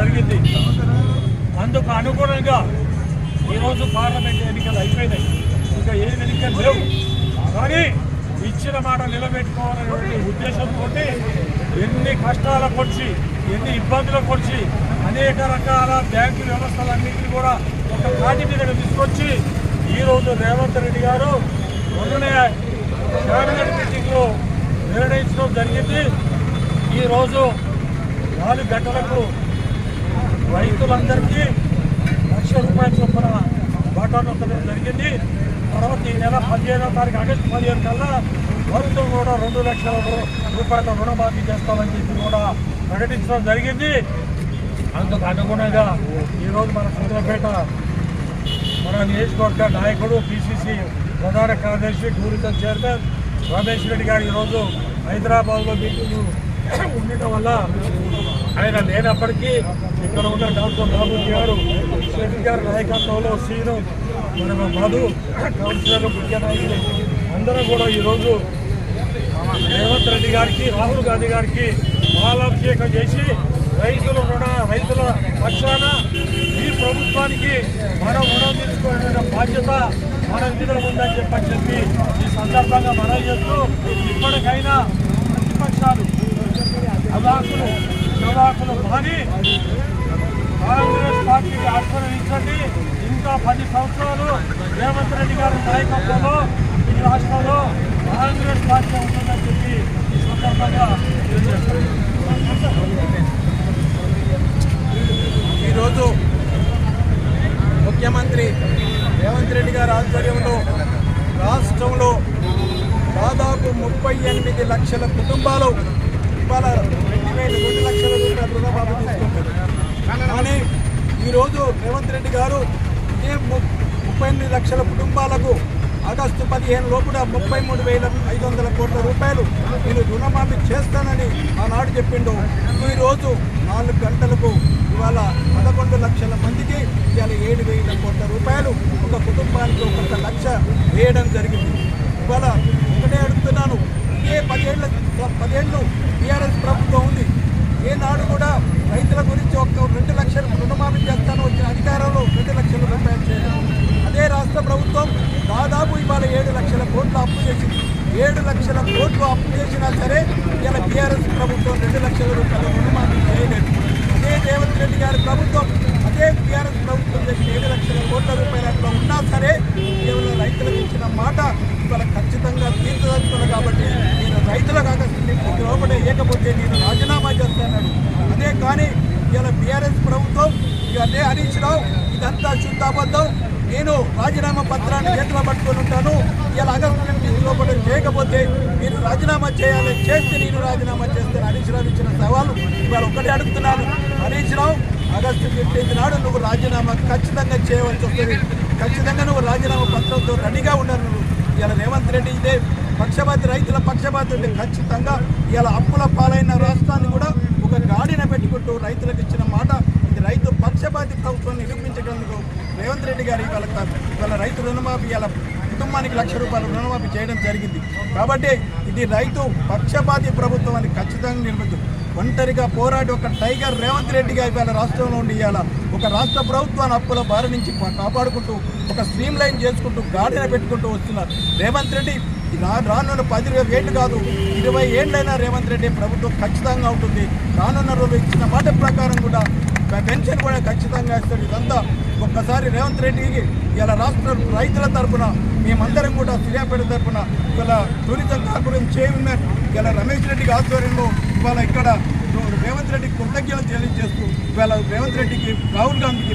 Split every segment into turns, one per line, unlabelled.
జరిగింది. అందుకు అనుగుణంగా ఈరోజు పార్లమెంట్ ఎన్నికలు అయిపోయినాయి. ఇంకా ఏ ఎన్నికలు లేవు. కానీ ఇచ్చిన మాట నిలబెట్టుకోవాలనే ఉద్దేశంతో ఎన్ని కష్టాల పొడిచి ఎన్ని ఇబ్బందులు పొడిచి అనేక రకాల బ్యాంకు వ్యవస్థలన్నింటినీ కూడా ఒక కాటి మీద తీసుకొచ్చి ఈరోజు రేవంత్ రెడ్డి గారు మొన్ననే కేబినెట్ మీటింగ్లో నిర్ణయించడం జరిగింది. ఈరోజు నాలుగు గంటలకు రైతులందరికీ లక్ష రూపాయల చొప్పున బటాన్ వద్దడం జరిగింది. తర్వాత ఈ నెల పదిహేనో తారీఖు ఆగస్టు పదిహేను కల్లా మొత్తం కూడా రెండు లక్షల రూపాయల రుణమాఫీ చేస్తామని చెప్పి కూడా ప్రకటించడం జరిగింది. అందుకు అనుగుణంగా ఈరోజు మన సూర్యాపేట మన నియోజకవర్గ నాయకుడు పిసిసి ప్రధాన కార్యదర్శి టూరిజం చైర్మన్ రమేష్ రెడ్డి గారు ఈరోజు హైదరాబాద్లో మీటింగ్ ఉండటం వల్ల ఆయన లేనప్పటికీ ఇక్కడ ఉన్న డాక్టర్ బాబు గారు శెట్టి గారి నాయకత్వంలో సీను మన మధు కౌన్సిలర్ ముఖ్య నాయకులు అందరూ కూడా ఈరోజు రేవంత్ రెడ్డి గారికి రాహుల్ గాంధీ గారికి పాలాభిషేకం చేసి రైతులు రుణ రైతుల పక్షాన ఈ ప్రభుత్వానికి మనం రుణం తీసుకోవాలనే బాధ్యత మన మీద ఉందని చెప్పని చెప్పి ఈ సందర్భంగా మనం చేస్తూ ఇప్పటికైనా ప్రతిపక్షాలు అవాకులు చవాకులు మాని కాంగ్రెస్ పార్టీకి ఆశ్రయించండి ఇంకా పది సంవత్సరాలు రేవంత్ రెడ్డి గారి నాయకత్వంలో ఈ రాష్ట్రంలో కాంగ్రెస్ పార్టీ ఉంటుందని చెప్పి ఈ సందర్భంగా
ఈరోజు ముఖ్యమంత్రి రేవంత్ రెడ్డి గారి ఆధ్వర్యంలో రాష్ట్రంలో దాదాపు ముప్పై ఎనిమిది లక్షల కుటుంబాలు ఇవాళ రెండు రెండు లక్షల రూపాయల రుణమాఫీ తీసుకుంటారు కానీ ఈరోజు రేవంత్ రెడ్డి గారు ఇదే ము- ముప్పై ఎనిమిది లక్షల కుటుంబాలకు ఆగస్టు పదిహేను లోపల ముప్పై మూడు వేల ఐదు వందల కోట్ల రూపాయలు నేను రుణమాఫీ చేస్తానని ఆనాడు చెప్పిండు. ఈరోజు నాలుగు గంటలకు ఇవాళ పదకొండు లక్షల మందికి ఇవాళ ఏడు వేల కోట్ల రూపాయలు ఒక కుటుంబానికి ఒక్కొక్క లక్ష వేయడం జరిగింది. ఇవాళ ఒకటే అడుగుతున్నాను. ఇప్పటికే పదేళ్ళ పదేళ్ళు టీఆర్ఎస్ ప్రభుత్వం ఉంది. ఏనాడు కూడా రైతుల గురించి ఒక రెండు లక్షలు రుణమాఫీ చేస్తాను వచ్చిన అధికారంలో రెండు లక్షల రూపాయలు చేయడం అదే రాష్ట్ర ప్రభుత్వం దాదాపు ఇవాళ ఏడు లక్షల కోట్లు అప్పు చేసింది. ఏడు లక్షల కోట్లు అప్పు చేసినా సరే ఇలా టీఆర్ఎస్ ప్రభుత్వం రెండు లక్షల రూపాయల రుణమాఫీ చేయలేదు. అదే రేవంత్ రెడ్డి గారి ప్రభుత్వం అదే టీఆర్ఎస్ ప్రభుత్వం చేసిన ఏడు లక్షల కోట్ల రూపాయల అట్లా ఉన్నా సరే కేవలం రైతులకు ఇచ్చిన మాట ఇవాళ ఖచ్చితంగా తీర్చదలుచుకున్నాను కాబట్టి రైతులకు ఆకర్షించి లోపలే లేకపోతే నేను రాజీనామా చేస్తాను అదే కానీ ఇలా బీఆర్ఎస్ ప్రభుత్వం ఇక అదే హరీష్ రావు ఇదంతా శుద్ధాబద్ధం నేను రాజీనామా పత్రాన్ని చేతిలో పట్టుకొని ఉంటాను. ఇలా ఆగస్టు ఫిఫ్టీన్ లోపల చేయకపోతే మీరు రాజీనామా చేయాలి చేస్తే నేను రాజీనామా చేస్తాను. హరీష్ రావు ఇచ్చిన సవాలు ఇవాళ ఒక్కటే అడుగుతున్నాను. హరీష్ రావు ఆగస్టు ఫిఫ్టీన్త్ నాడు నువ్వు రాజీనామా ఖచ్చితంగా చేయవలసి వస్తుంది. ఖచ్చితంగా నువ్వు రాజీనామా పత్రంతో రెడీగా ఉన్నాను నువ్వు. ఇలా రేవంత్ రెడ్డి ఇదే పక్షపాతి రైతుల పక్షపాతి ఉంటే ఖచ్చితంగా ఇలా అప్పుల పాలైన రాష్ట్రాన్ని కూడా ఒక గాడిన పెట్టుకుంటూ రైతులకు ఇచ్చిన మాట. ఇది రైతు పక్షపాతి ప్రభుత్వం నిరూపించడానికి రేవంత్ రెడ్డి గారు ఇవాళ ఇవాళ రైతు రుణమాఫీ ఇలా కుటుంబానికి లక్ష రూపాయలు రుణమాఫీ చేయడం జరిగింది. కాబట్టి ఇది రైతు పక్షపాతి ప్రభుత్వం అని ఖచ్చితంగా నిర్మించు ఒంటరిగా పోరాడి ఒక టైగర్ రేవంత్ రెడ్డిగా ఇవాళ రాష్ట్రంలో ఉండి ఇవాళ ఒక రాష్ట్ర ప్రభుత్వాన్ని అప్పుల బారి నుంచి కాపాడుకుంటూ ఒక స్ట్రీమ్ లైన్ చేసుకుంటూ గాడిన పెట్టుకుంటూ వస్తున్నారు రేవంత్ రెడ్డి రా- రానున్న పది ఏళ్ళు కాదు ఇరవై ఏళ్ళైనా రేవంత్ రెడ్డి ప్రభుత్వం ఖచ్చితంగా ఉంటుంది. రానున్న రోజు ఇచ్చిన మాట ప్రకారం కూడా పెన్షన్ కూడా ఖచ్చితంగా ఇస్తారు ఇదంతా ఒక్కసారి రేవంత్ రెడ్డికి ఇలా రాష్ట్ర రైతుల తరపున మేమందరం కూడా సూర్యాపేట తరఫున ఇలా టూరిజం కార్పొరేషన్ చైర్మన్ ఇలా రమేష్ రెడ్డికి ఆధ్వర్యంలో ఇవాళ ఇక్కడ రేవంత్ రెడ్డికి కృతజ్ఞతలు తెలియజేస్తూ ఇవాళ రేవంత్ రెడ్డికి రాహుల్ గాంధీకి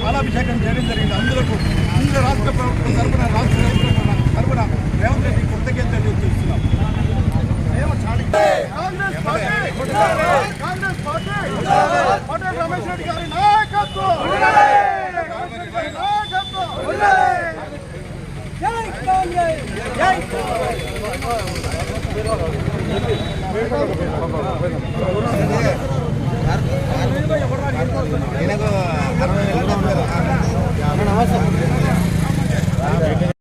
పాలాభిషేకం చేయడం జరిగింది. అందులకు అందరూ రాష్ట్ర ప్రభుత్వం తరఫున రాష్ట్ర ప్రభుత్వం తరఫున రేవంత్ రెడ్డికి కృతజ్ఞతలు తెలియజేస్తున్నాం
కాంగ్రెస్ పార్టీ కాంగ్రెస్ పార్టీ పటేల్ రమేష్ రెడ్డి గారి నాయకత్వం నాయకత్వం జై కాంగ్రెస్ జై
めっちゃいい。